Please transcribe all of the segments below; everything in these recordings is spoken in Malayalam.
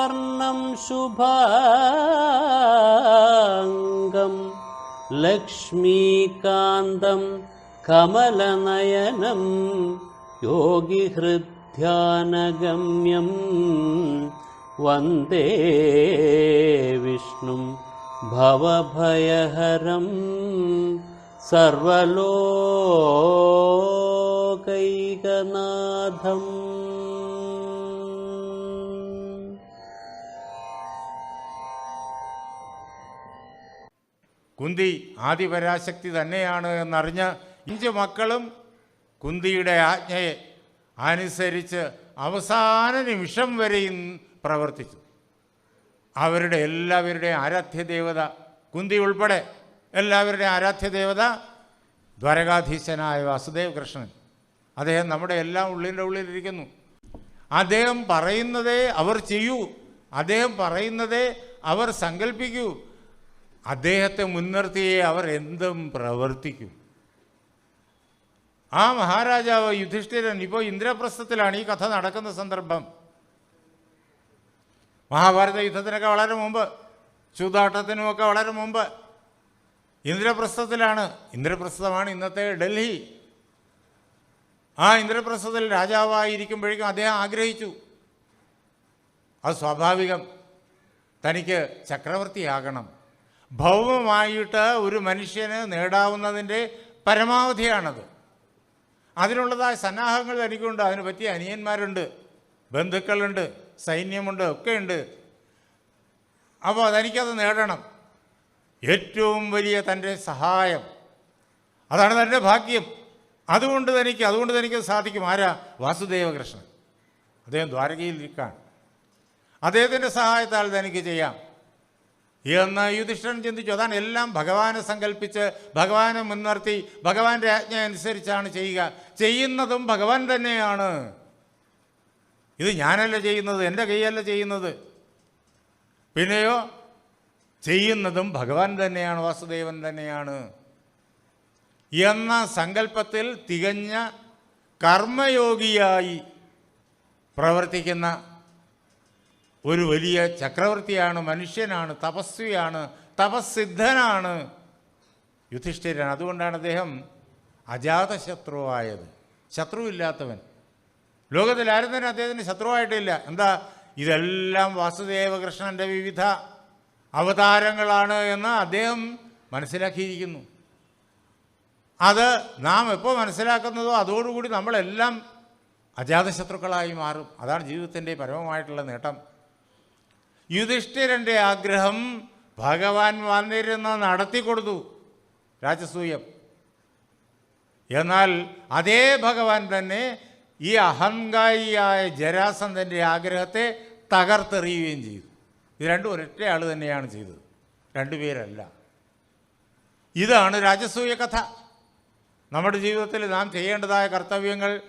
मेघवर्णं शुभाङ्गं लक्ष्मीकान्तं कमलनयनं योगिहृद्ध्यानगम्यं वन्दे विष्णुं भवभयहरं सर्वलोकैकनाथम् കുന്തി ആദിപരാശക്തി തന്നെയാണ് എന്നറിഞ്ഞ് അഞ്ച് മക്കളും കുന്തിയുടെ ആജ്ഞയെ അനുസരിച്ച് അവസാന നിമിഷം വരെയും പ്രവർത്തിച്ചു. അവരുടെ എല്ലാവരുടെയും ആരാധ്യ ദേവത കുന്തി ഉൾപ്പെടെ എല്ലാവരുടെയും ആരാധ്യ ദേവത ദ്വാരകാധീശനായ വാസുദേവ് കൃഷ്ണൻ. അദ്ദേഹം നമ്മുടെ എല്ലാം ഉള്ളിന്റെ ഉള്ളിലിരിക്കുന്നു. അദ്ദേഹം പറയുന്നതേ അവർ ചെയ്യൂ. അദ്ദേഹം പറയുന്നതേ അവർ സങ്കല്പിക്കൂ അദ്ദേഹത്തെ മുൻനിർത്തിയേ അവർ എന്തും പ്രവർത്തിക്കും. ആ മഹാരാജാവ് യുധിഷ്ഠിരൻ ഇപ്പോൾ ഇന്ദ്രപ്രസ്ഥത്തിലാണ് ഈ കഥ നടക്കുന്ന സന്ദർഭം. മഹാഭാരത യുദ്ധത്തിനൊക്കെ വളരെ മുമ്പ് ചൂതാട്ടത്തിനുമൊക്കെ വളരെ മുമ്പ് ഇന്ദ്രപ്രസ്ഥത്തിലാണ് ഇന്ദ്രപ്രസ്ഥമാണ് ഇന്നത്തെ ഡൽഹി. ആ ഇന്ദ്രപ്രസ്ഥത്തിൽ രാജാവായിരിക്കുമ്പോഴേക്കും അദ്ദേഹം ആഗ്രഹിച്ചു. അത് സ്വാഭാവികം. തനിക്ക് ചക്രവർത്തിയാകണം. ഭൗമമായിട്ട് ഒരു മനുഷ്യന് നേടാവുന്നതിന്റെ പരമാവധിയാണത്. അതിനുള്ളതായ സന്നാഹങ്ങൾ തനിക്കുണ്ട് അതിന് പറ്റിയ അനിയന്മാരുണ്ട് ബന്ധുക്കളുണ്ട് സൈന്യമുണ്ട് ഒക്കെയുണ്ട്. അപ്പോൾ അതെനിക്കത് നേടണം. ഏറ്റവും വലിയ തന്റെ സഹായം. അതാണ് തന്റെ ഭാഗ്യം. അതുകൊണ്ട് തനിക്ക് അതുകൊണ്ട് തനിക്ക് സാധിക്കും. ആരാ? വാസുദേവകൃഷ്ണൻ. അദ്ദേഹം ദ്വാരകയിൽ ഇരിക്കുകയാണ് അദ്ദേഹത്തിന്റെ സഹായത്താൽ തനിക്ക് ചെയ്യാം. എന്ന് യുധിഷ്ഠിരൻ ചിന്തിച്ചു. അതാണ് എല്ലാം ഭഗവാനെ സങ്കല്പിച്ച് ഭഗവാനെ മുൻനിർത്തി ഭഗവാന്റെ ആജ്ഞ അനുസരിച്ചാണ് ചെയ്യുക. ചെയ്യുന്നതും ഭഗവാൻ തന്നെയാണ്. ഇത് ഞാനല്ല ചെയ്യുന്നത് എന്റെ കൈയല്ല ചെയ്യുന്നത്. പിന്നെയോ ചെയ്യുന്നതും ഭഗവാൻ തന്നെയാണ് വാസുദേവൻ തന്നെയാണ്. എന്ന സങ്കല്പത്തിൽ തികഞ്ഞ കർമ്മയോഗിയായി പ്രവർത്തിക്കുന്ന ഒരു വലിയ ചക്രവർത്തിയാണ് മനുഷ്യനാണ് തപസ്വിയാണ് തപസ്സിദ്ധനാണ് യുധിഷ്ഠിരൻ അതുകൊണ്ടാണ് അദ്ദേഹം അജാതശത്രുവായത്. ശത്രുവില്ലാത്തവൻ. ലോകത്തിൽ ആരും തന്നെ അദ്ദേഹത്തിന് ശത്രുവായിട്ടില്ല. എന്താ? ഇതെല്ലാം വാസുദേവകൃഷ്ണന്റെ വിവിധ അവതാരങ്ങളാണ് എന്ന് അദ്ദേഹം മനസ്സിലാക്കിയിരിക്കുന്നു. അത് നാം എപ്പോൾ മനസ്സിലാക്കുന്നതോ അതോടുകൂടി നമ്മളെല്ലാം അജാതശത്രുക്കളായി മാറും. അതാണ് ജീവിതത്തിന്റെ പരമമായിട്ടുള്ള നേട്ടം. യുധിഷ്ഠിരന്റെ ആഗ്രഹം ഭഗവാൻ വന്നിരുന്ന് നടത്തിക്കൊടുത്തു രാജസൂയം. എന്നാൽ അതേ ഭഗവാൻ തന്നെ ഈ അഹങ്കാരിയായ ജരാസന്ധന്റെ ആഗ്രഹത്തെ തകർത്തെറിയുകയും ചെയ്തു. ഇത് രണ്ടും ഒരൊറ്റ ആൾ തന്നെയാണ് ചെയ്തത്. രണ്ടുപേരല്ല ഇതാണ് രാജസൂയ കഥ. നമ്മുടെ ജീവിതത്തിൽ നാം ചെയ്യേണ്ടതായ കർത്തവ്യങ്ങൾ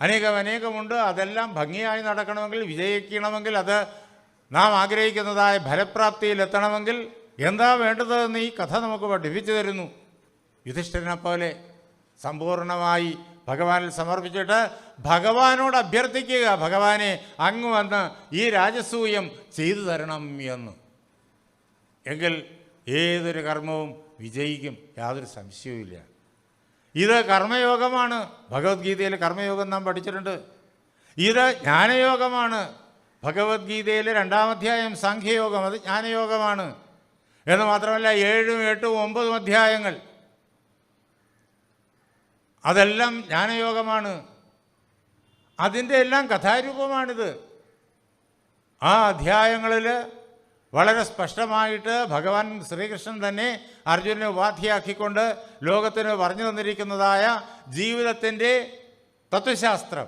അനേകം അനേകമുണ്ട്. അതെല്ലാം ഭംഗിയായി നടക്കണമെങ്കിൽ വിജയിക്കണമെങ്കിൽ അത് നാം ആഗ്രഹിക്കുന്നതായ ഫലപ്രാപ്തിയിൽ എത്തണമെങ്കിൽ എന്താ വേണ്ടതെന്ന് ഈ കഥ നമുക്ക് പഠിപ്പിച്ചു തരുന്നു. യുധിഷ്ഠിരനെ പോലെ സമ്പൂർണമായി ഭഗവാനിൽ സമർപ്പിച്ചിട്ട് ഭഗവാനോട് അഭ്യർത്ഥിക്കുക ഭഗവാനെ അങ്ങ് വന്ന് ഈ രാജസൂയം ചെയ്തു തരണം എന്ന്. എങ്കിൽ ഏതൊരു കർമ്മവും വിജയിക്കും യാതൊരു സംശയവുമില്ല ഇത് കർമ്മയോഗമാണ്. ഭഗവത്ഗീതയിൽ കർമ്മയോഗം നാം പഠിച്ചിട്ടുണ്ട്. ഇത് ജ്ഞാനയോഗമാണ്. ഭഗവത്ഗീതയിലെ രണ്ടാം അധ്യായം സാഖ്യയോഗം അത് ജ്ഞാനയോഗമാണ്. എന്ന് മാത്രമല്ല ഏഴും എട്ടും ഒമ്പതും അധ്യായങ്ങൾ. അതെല്ലാം ജ്ഞാനയോഗമാണ്. അതിന്റെ എല്ലാം കഥാരൂപമാണിത്. ആ അധ്യായങ്ങളിൽ വളരെ സ്പഷ്ടമായിട്ട് ഭഗവാൻ ശ്രീകൃഷ്ണൻ തന്നെ അർജുനെ ഉപാധിയാക്കിക്കൊണ്ട് ലോകത്തിന് പറഞ്ഞു തന്നിരിക്കുന്നതായ ജീവിതത്തിന്റെ തത്വശാസ്ത്രം.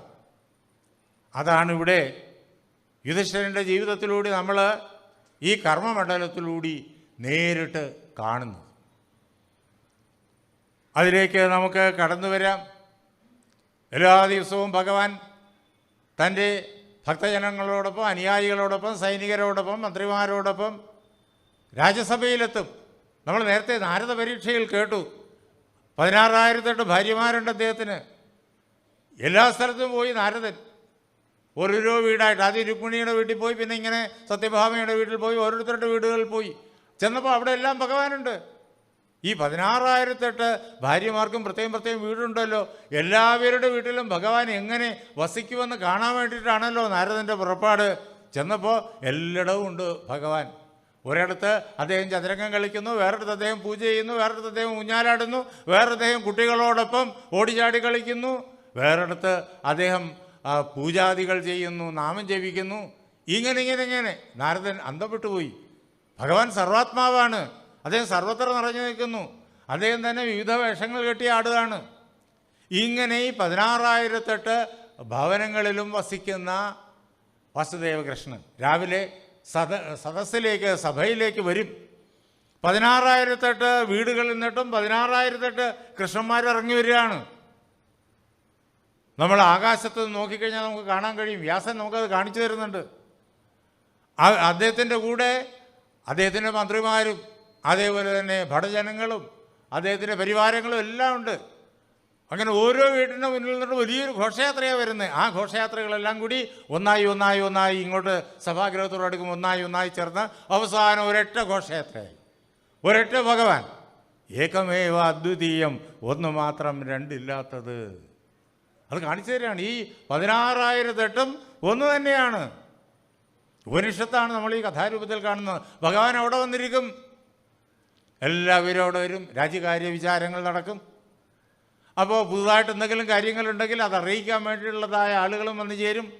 അതാണ് ഇവിടെ യുധിഷ്ഠിരന്റെ ജീവിതത്തിലൂടെ നമ്മൾ ഈ കർമ്മമണ്ഡലത്തിലൂടെ നേരിട്ട് കാണുന്നു. അതിലേക്ക് നമുക്ക് കടന്നു വരാം. എല്ലാ ദിവസവും ഭഗവാൻ തന്റെ ഭക്തജനങ്ങളോടൊപ്പം അനുയായികളോടൊപ്പം സൈനികരോടൊപ്പം മന്ത്രിമാരോടൊപ്പം രാജ്യസഭയിലെത്തും. നമ്മൾ നേരത്തെ നാരദ പരീക്ഷയിൽ കേട്ടു. പതിനാറായിരത്തെട്ട് ഭാര്യമാരുണ്ട് അദ്ദേഹത്തിന്. എല്ലാ സ്ഥലത്തും പോയി നാരദൻ ഓരോരോ വീടായിട്ട് ആദ്യം രുക്മിണിയുടെ വീട്ടിൽ പോയി പിന്നെ ഇങ്ങനെ സത്യഭാമയുടെ വീട്ടിൽ പോയി ഓരോരുത്തരുടെ വീടുകളിൽ പോയി. ചെന്നപ്പോൾ അവിടെ എല്ലാം ഭഗവാനുണ്ട്. ഈ പതിനാറായിരത്തെട്ട് ഭാര്യമാർക്കും പ്രത്യേകം പ്രത്യേകം വീടുണ്ടല്ലോ. എല്ലാവരുടെ വീട്ടിലും ഭഗവാൻ എങ്ങനെ വസിക്കുമെന്ന് കാണാൻ വേണ്ടിയിട്ടാണല്ലോ നാരദന്റെ പുറപ്പാട്. ചെന്നപ്പോൾ എല്ലായിടവും ഉണ്ട് ഭഗവാൻ. ഒരിടത്ത് അദ്ദേഹം ചതുരംഗം കളിക്കുന്നു വേറൊരിടത്ത് അദ്ദേഹം പൂജ ചെയ്യുന്നു വേറൊരിടത്ത് അദ്ദേഹം ഊഞ്ഞാലാടുന്നു വേറെ അദ്ദേഹം കുട്ടികളോടൊപ്പം ഓടിച്ചാടി കളിക്കുന്നു. വേറൊരിടത്ത് അദ്ദേഹം പൂജാദികൾ ചെയ്യുന്നു നാമം ജപിക്കുന്നു. ഇങ്ങനെ ഇങ്ങനെ ഇങ്ങനെ. നാരദൻ അന്തപ്പെട്ടു പോയി ഭഗവാൻ സർവാത്മാവാണ്. അദ്ദേഹം സർവത്ര നിറഞ്ഞു നിൽക്കുന്നു. അദ്ദേഹം തന്നെ വിവിധ വേഷങ്ങൾ കെട്ടി ആടുകയാണ്. ഇങ്ങനെ ഈ പതിനാറായിരത്തെട്ട് ഭവനങ്ങളിലും വസിക്കുന്ന വസുദേവകൃഷ്ണൻ രാവിലെ സദ സദസ്സിലേക്ക് സഭയിലേക്ക് വരും. പതിനാറായിരത്തെട്ട് വീടുകളിൽ നിന്നിട്ടും പതിനാറായിരത്തെട്ട് കൃഷ്ണന്മാർ ഇറങ്ങി വരികയാണ്. നമ്മൾ ആകാശത്ത് നോക്കിക്കഴിഞ്ഞാൽ നമുക്ക് കാണാൻ കഴിയും. വ്യാസൻ നമുക്കത് കാണിച്ചു തരുന്നുണ്ട്. അദ്ദേഹത്തിന്റെ കൂടെ അദ്ദേഹത്തിന്റെ മന്ത്രിമാരും അതേപോലെ തന്നെ ഭടജനങ്ങളും അദ്ദേഹത്തിന്റെ പരിവാരങ്ങളും എല്ലാം ഉണ്ട്. അങ്ങനെ ഓരോ വീട്ടിന്റെ മുന്നിൽ നിന്നിട്ട് വലിയൊരു ഘോഷയാത്രയാണ് വരുന്നത്. ആ ഘോഷയാത്രകളെല്ലാം കൂടി ഒന്നായി ഒന്നായി ഒന്നായി ഇങ്ങോട്ട് സഭാഗ്രഹത്തോട് അടുക്കും ഒന്നായി ഒന്നായി ചേർന്ന് അവസാനം ഒരൊറ്റ ഘോഷയാത്രയായി. ഒരൊറ്റ ഭഗവാൻ. ഏകമേവ അദ്വിതീയം. ഒന്ന് മാത്രം രണ്ടില്ലാത്തത്. അത് കാണിച്ചു തരികയാണ് ഈ പതിനാറായിരത്തെട്ടും ഒന്ന് തന്നെയാണ്. ഉപനിഷത്താണ് നമ്മൾ ഈ കഥാരൂപത്തിൽ കാണുന്നത്. ഭഗവാൻ അവിടെ വന്നിരിക്കും. എല്ലാവരും അവിടെ വരും. രാജ്യകാര്യ വിചാരങ്ങൾ നടക്കും. അപ്പോൾ പുതുതായിട്ട് എന്തെങ്കിലും കാര്യങ്ങളുണ്ടെങ്കിൽ അത് അറിയിക്കാൻ വേണ്ടിയുള്ളതായ ആളുകളും വന്നു ചേരും.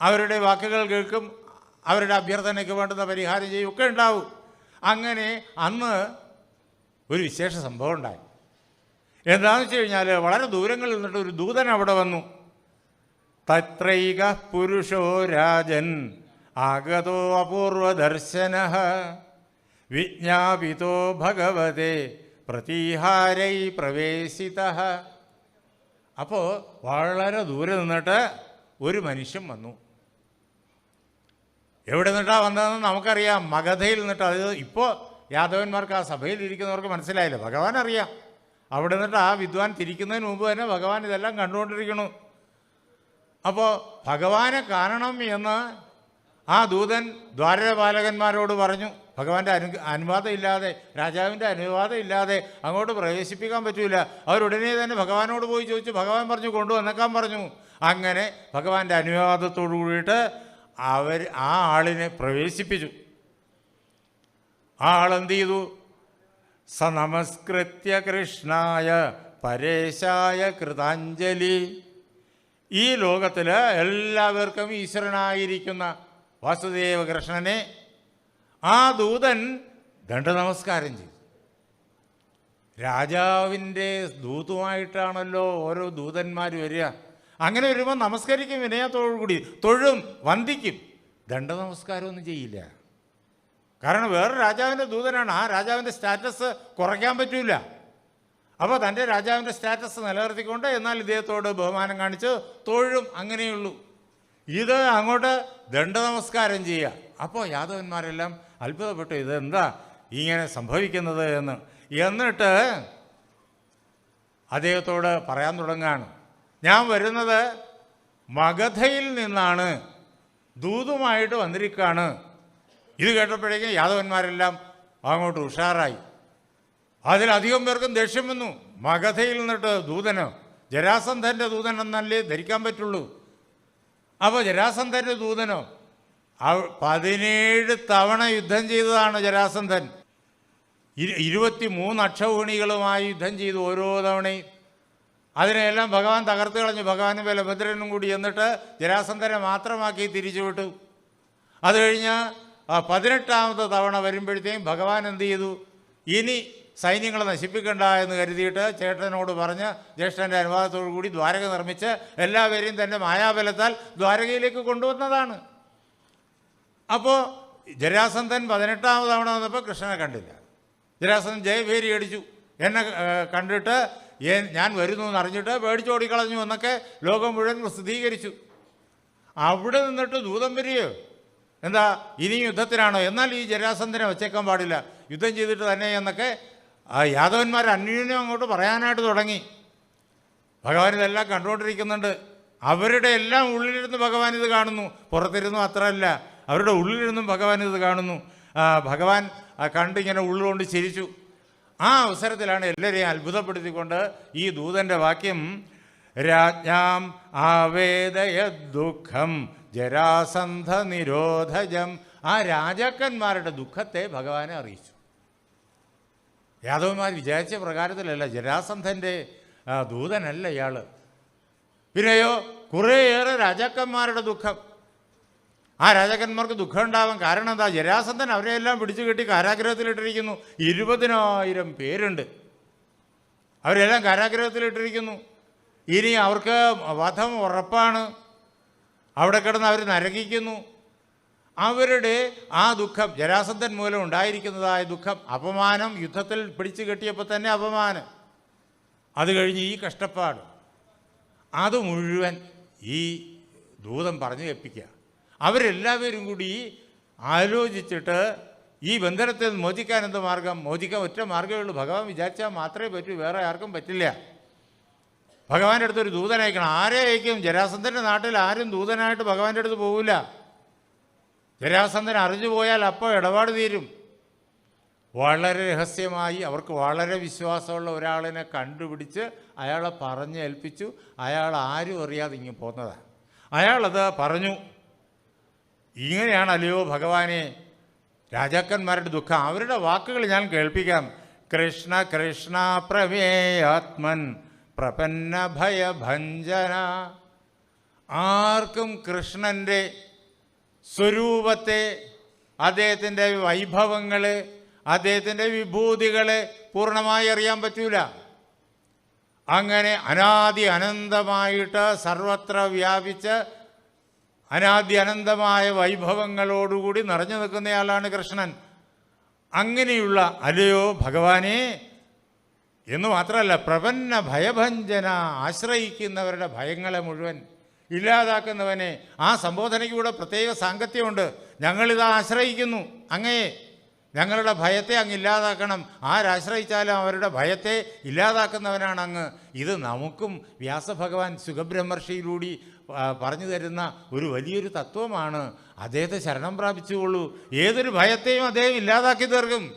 അവരുടെ വാക്കുകൾ കേൾക്കും. അവരുടെ അഭ്യർത്ഥനയ്ക്ക് വേണ്ടുന്ന പരിഹാരം ചെയ്യും. ഉണ്ടാവും. അങ്ങനെ അന്ന് ഒരു വിശേഷ സംഭവം ഉണ്ടായി. എന്താണെന്ന് വെച്ച് കഴിഞ്ഞാൽ വളരെ ദൂരങ്ങളിൽ നിന്നിട്ട് ഒരു ദൂതൻ അവിടെ വന്നു. തത്രൈക പുരുഷോ രാജൻ ആഗതോ അപൂർവദർശന വിജ്ഞാപിതോ ഭഗവതെ പ്രതീഹാരൈ പ്രവേശിത. അപ്പോൾ വളരെ ദൂരെ നിന്നിട്ട് ഒരു മനുഷ്യൻ വന്നു. എവിടെ നിന്നിട്ടാണ് വന്നതെന്ന് നമുക്കറിയാം. മഗധയിൽ നിന്നിട്ട് അത് ഇപ്പോൾ യാദവന്മാർക്ക് ആ സഭയിൽ ഇരിക്കുന്നവർക്ക് മനസ്സിലായില്ല. ഭഗവാൻ അറിയാം അവിടെ നിന്നിട്ട് ആ വിദ്വാൻ തിരിക്കുന്നതിന് മുമ്പ് തന്നെ ഭഗവാൻ ഇതെല്ലാം കണ്ടുകൊണ്ടിരിക്കണു അപ്പോൾ ഭഗവാനെ കാണണം എന്ന് ആ ദൂതൻ ദ്വാരപാലകന്മാരോട് പറഞ്ഞു. ഭഗവാന്റെ അനു അനുവാദം ഇല്ലാതെ രാജാവിന്റെ അനുവാദം ഇല്ലാതെ അങ്ങോട്ട് പ്രവേശിപ്പിക്കാൻ പറ്റൂല. അവരുടനെ തന്നെ ഭഗവാനോട് പോയി ചോദിച്ചു. ഭഗവാൻ പറഞ്ഞു കൊണ്ടുവന്നേക്കാൻ പറഞ്ഞു. അങ്ങനെ ഭഗവാന്റെ അനുവാദത്തോടു കൂടിയിട്ട് അവർ ആ ആളിനെ പ്രവേശിപ്പിച്ചു. ആ ആളെന്ത് ചെയ്തു? സ നമസ്കൃത്യ കൃഷ്ണായ പരേശായ കൃതാഞ്ജലി. ഈ ലോകത്തിൽ എല്ലാവർക്കും ഈശ്വരനായിരിക്കുന്ന വാസുദേവ കൃഷ്ണനെ ആ ദൂതൻ ദണ്ഡ നമസ്കാരം ചെയ്തു. രാജാവിന്റെ ദൂതുമായിട്ടാണല്ലോ ഓരോ ദൂതന്മാർ വരിക. അങ്ങനെ വരുമ്പോൾ നമസ്കരിക്കും വിനയത്തോടു കൂടി തൊഴും വന്ദിക്കും. ദണ്ഡ നമസ്കാരമൊന്നും ചെയ്യില്ല. കാരണം വേറെ രാജാവിന്റെ ദൂതനാണ്. ആ രാജാവിന്റെ സ്റ്റാറ്റസ് കുറയ്ക്കാൻ പറ്റില്ല അപ്പോൾ തന്റെ രാജാവിന്റെ സ്റ്റാറ്റസ് നിലനിർത്തിക്കൊണ്ട് എന്നാൽ ഇദ്ദേഹത്തോട് ബഹുമാനം കാണിച്ച് തൊഴും അങ്ങനെയുള്ളൂ. ഇത് അങ്ങോട്ട് ദണ്ഡ നമസ്കാരം ചെയ്യുക. അപ്പോൾ യാദവന്മാരെല്ലാം അത്ഭുതപ്പെട്ടു. ഇതെന്താ ഇങ്ങനെ സംഭവിക്കുന്നത് എന്ന്. എന്നിട്ട് അദ്ദേഹത്തോട് പറയാൻ തുടങ്ങുകയാണ്. ഞാൻ വരുന്നത് മഗധയിൽ നിന്നാണ്. ദൂതുമായിട്ട് വന്നിരിക്കുകയാണ്. ഇത് കേട്ടപ്പോഴേക്കും യാദവന്മാരെല്ലാം അങ്ങോട്ട് ഉഷാറായി. അതിലധികം പേർക്കും ദേഷ്യം വന്നു. മഗധയിൽ നിന്നിട്ട് ദൂതന് ജരാസന്ധന്റെ ദൂതൻ എന്നല്ലേ ധരിക്കാൻ പറ്റുള്ളൂ. അപ്പോൾ ജരാസന്ധന്റെ ദൂതനോ പതിനേഴ് തവണ യുദ്ധം ചെയ്തതാണ് ജരാസന്ധൻ. ഇരു ഇരുപത്തി മൂന്ന് അക്ഷൗഹിണികളുമായി യുദ്ധം ചെയ്തു ഓരോ തവണയും. അതിനെല്ലാം ഭഗവാൻ തകർത്ത് കളഞ്ഞു. ഭഗവാനും ബലഭദ്രനും കൂടി എന്നിട്ട് ജരാസന്ധനെ മാത്രമാക്കി തിരിച്ചുവിട്ടു. അത് കഴിഞ്ഞ് ആ പതിനെട്ടാമത്തെ തവണ വരുമ്പോഴത്തേക്കും ഭഗവാൻ എന്ത് ചെയ്തു? ഇനി സൈന്യങ്ങളെ നശിപ്പിക്കണ്ട എന്ന് കരുതിയിട്ട് ചേട്ടനോട് പറഞ്ഞ് ജ്യേഷ്ഠന്റെ അനുവാദത്തോടു കൂടി ദ്വാരക നിർമ്മിച്ച് എല്ലാവരെയും തന്റെ മായാബലത്താൽ ദ്വാരകയിലേക്ക് കൊണ്ടുവന്നതാണ്. അപ്പോൾ ജരാസന്ധൻ പതിനെട്ടാമത് തവണ വന്നപ്പോൾ കൃഷ്ണനെ കണ്ടില്ല. ജരാസന്ധൻ ജയഭേരി അടിച്ചു. എന്നെ കണ്ടിട്ട് ഞാൻ വരുന്നു എന്നറിഞ്ഞിട്ട് പേടിച്ചോടിക്കളഞ്ഞു എന്നൊക്കെ ലോകം മുഴുവൻ പ്രസിദ്ധീകരിച്ചു. അവിടെ നിന്നിട്ട് ദൂതം വരികയോ? എന്താ? ഇനി യുദ്ധത്തിനാണോ എന്നാൽ ഈ ജരാസന്ധനെ വച്ചേക്കാൻ പാടില്ല. യുദ്ധം ചെയ്തിട്ട് തന്നെ എന്നൊക്കെ ആ യാദവന്മാർ അന്യോന്യം അങ്ങോട്ട് പറയാനായിട്ട് തുടങ്ങി. ഭഗവാൻ ഇതെല്ലാം കണ്ടുകൊണ്ടിരിക്കുന്നുണ്ട്. അവരുടെ എല്ലാം ഉള്ളിലിരുന്ന് ഭഗവാൻ ഇത് കാണുന്നു. പുറത്തിരുന്നു അത്രയല്ല. അവരുടെ ഉള്ളിലിരുന്നും ഭഗവാൻ ഇത് കാണുന്നു. ഭഗവാൻ കണ്ടിങ്ങനെ ഉള്ളുകൊണ്ട് ചിരിച്ചു. ആ അവസരത്തിലാണ് എല്ലാവരെയും അത്ഭുതപ്പെടുത്തിക്കൊണ്ട് ഈ ദൂതന്റെ വാക്യം രാജ്ഞാം ആവേദയ ദുഃഖം ജരാസന്ധ നിരോധജം ആ രാജാക്കന്മാരുടെ ദുഃഖത്തെ ഭഗവാനെ അറിയിച്ചു. യാദവന്മാർ വിചാരിച്ച പ്രകാരത്തിലല്ല ജരാസന്ധന്റെ ദൂതനല്ല ഇയാൾ പിന്നെയോ കുറേയേറെ രാജാക്കന്മാരുടെ ദുഃഖം. ആ രാജാക്കന്മാർക്ക് ദുഃഖം ഉണ്ടാവാൻ കാരണം എന്താ? ജരാസന്ധൻ അവരെയെല്ലാം പിടിച്ചു കെട്ടി കാരാഗ്രഹത്തിലിട്ടിരിക്കുന്നു. ഇരുപതിനായിരം പേരുണ്ട്. അവരെല്ലാം കാരാഗ്രഹത്തിലിട്ടിരിക്കുന്നു. ഇനി അവർക്ക് വധം ഉറപ്പാണ്. അവിടെ കിടന്ന് അവർ നരകിക്കുന്നു. അവരുടെ ആ ദുഃഖം ജരാസന്ധൻ മൂലം ഉണ്ടായിരിക്കുന്നതായ ദുഃഖം അപമാനം യുദ്ധത്തിൽ പിടിച്ചു കെട്ടിയപ്പോൾ തന്നെ അപമാനം. അത് കഴിഞ്ഞ് ഈ കഷ്ടപ്പാട്. അത് മുഴുവൻ ഈ ദൂതം പറഞ്ഞു കേൾപ്പിക്കുക. അവരെല്ലാവരും കൂടി ആലോചിച്ചിട്ട് ഈ ബന്ധനത്തിൽ മോചിക്കാൻ എന്ത് മാർഗം? മോചിക്കാൻ ഒറ്റ മാർഗമേ ഉള്ളൂ. ഭഗവാൻ വിചാരിച്ചാൽ മാത്രമേ പറ്റൂ. വേറെ ആർക്കും പറ്റില്ല. ഭഗവാന്റെ അടുത്ത് ഒരു ദൂതൻ അയക്കണം ആരെ അയക്കും? ജരാസന്ധന്റെ നാട്ടിൽ ആരും ദൂതനായിട്ട് ഭഗവാന്റെ അടുത്ത് പോകില്ല ജരാസന്ധൻ അറിഞ്ഞു പോയാൽ അപ്പോൾ ഇടപാട് തീരും. വളരെ രഹസ്യമായി അവർക്ക് വളരെ വിശ്വാസമുള്ള ഒരാളിനെ കണ്ടുപിടിച്ച് അയാളെ പറഞ്ഞ് ഏൽപ്പിച്ചു. അയാൾ ആരും അറിയാതെ ഇങ്ങനെ പോന്നതാണ് അയാളത് പറഞ്ഞു. ഇങ്ങനെയാണ് അല്ലയോ ഭഗവാനെ? രാജാക്കന്മാരുടെ ദുഃഖം. അവരുടെ വാക്കുകൾ ഞാൻ കേൾപ്പിക്കാം. കൃഷ്ണ കൃഷ്ണ പ്രമേയാത്മൻ പ്രപന്ന ഭയഭഞ്ജന ആർക്കും കൃഷ്ണന്റെ സ്വരൂപത്തെ അദ്ദേഹത്തിന്റെ വൈഭവങ്ങൾ അദ്ദേഹത്തിന്റെ വിഭൂതികൾ പൂർണമായി അറിയാൻ പറ്റൂല. അങ്ങനെ അനാദി അനന്തമായിട്ട് സർവത്ര വ്യാപിച്ച് അനാദി അനന്തമായ വൈഭവങ്ങളോടുകൂടി നിറഞ്ഞു നിൽക്കുന്നയാളാണ് കൃഷ്ണൻ. അങ്ങനെയുള്ള അല്ലയോ ഭഗവാനെ എന്ന് മാത്രമല്ല പ്രപന്ന ഭയഭഞ്ജന ആശ്രയിക്കുന്നവരുടെ ഭയങ്ങളെ മുഴുവൻ ഇല്ലാതാക്കുന്നവനെ ആ സംബോധനയ്ക്കൂടെ പ്രത്യേക സാങ്കത്യമുണ്ട്. ഞങ്ങളിത് ആശ്രയിക്കുന്നു അങ്ങയെ ഞങ്ങളുടെ ഭയത്തെ അങ്ങ് ഇല്ലാതാക്കണം. ആരാശ്രയിച്ചാലും അവരുടെ ഭയത്തെ ഇല്ലാതാക്കുന്നവനാണ് അങ്ങ് ഇത് നമുക്കും വ്യാസഭഗവാൻ സുഖബ്രഹ്മർഷിയിലൂടി പറഞ്ഞു തരുന്ന ഒരു വലിയൊരു തത്വമാണ്. അദ്ദേഹത്തെ ശരണം പ്രാപിച്ചുകൊള്ളൂ. ഏതൊരു ഭയത്തെയും അദ്ദേഹം ഇല്ലാതാക്കി തീർക്കും.